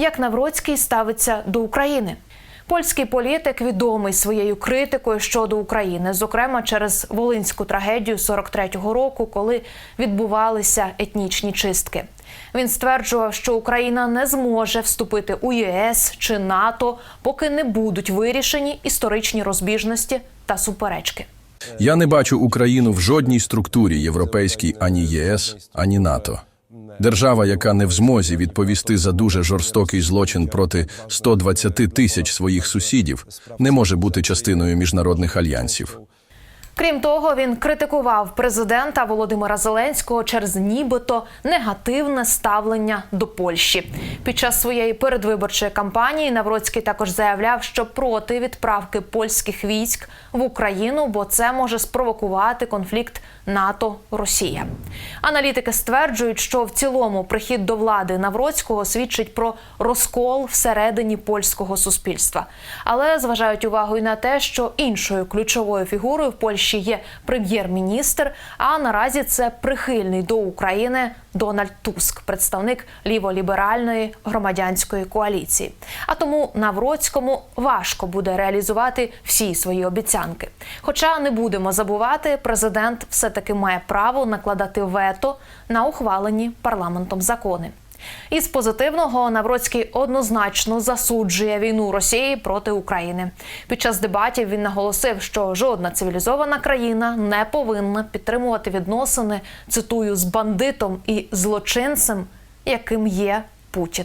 Як Навроцький ставиться до України? Польський політик відомий своєю критикою щодо України, зокрема через волинську трагедію 43-го року, коли відбувалися етнічні чистки. Він стверджував, що Україна не зможе вступити у ЄС чи НАТО, поки не будуть вирішені історичні розбіжності та суперечки. Я не бачу Україну в жодній структурі європейській ані ЄС, ані НАТО. Держава, яка не в змозі відповісти за дуже жорстокий злочин проти 120 тисяч своїх сусідів, не може бути частиною міжнародних альянсів. Крім того, він критикував президента Володимира Зеленського через нібито негативне ставлення до Польщі. Під час своєї передвиборчої кампанії Навроцький також заявляв, що проти відправки польських військ в Україну, бо це може спровокувати конфлікт НАТО-Росія. Аналітики стверджують, що в цілому прихід до влади Навроцького свідчить про розкол всередині польського суспільства, але зважають увагу і на те, що іншою ключовою фігурою в Польщі є прем'єр-міністр. А наразі це прихильний до України Дональд Туск, представник ліволіберальної громадянської коаліції. А тому Навроцькому важко буде реалізувати всі свої обіцянки. Хоча не будемо забувати, президент все таки має право накладати вето на ухвалені парламентом закони. Із позитивного Навроцький однозначно засуджує війну Росії проти України. Під час дебатів він наголосив, що жодна цивілізована країна не повинна підтримувати відносини цитую з бандитом і злочинцем, яким є Путін.